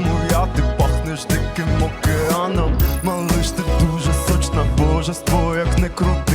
моря, ти пахнеш диким океаном, малиш ти дуже сочна божество, як не крути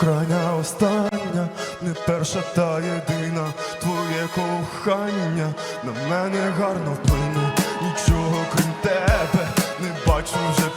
крайня остання, не перша та єдина твоє кохання на мене гарно вплине, нічого крім тебе не бачу вже.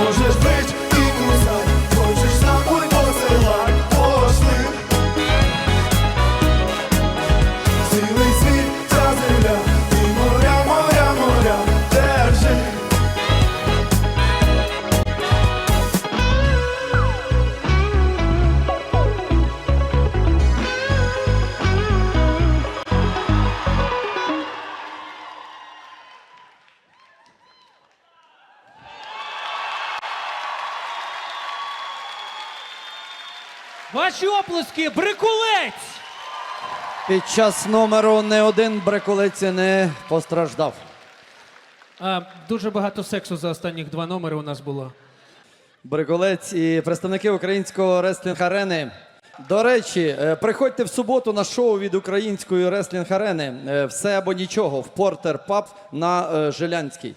Vamos Ваші оплески, брикулець! Під час номеру не один брикулець не постраждав. А, дуже багато сексу за останніх два номери у нас було. Брикулець і представники українського реслінг арени. До речі, е, приходьте в суботу на шоу від української реслінг арени. Е, все або нічого в Портер Паб на е, Жилянській.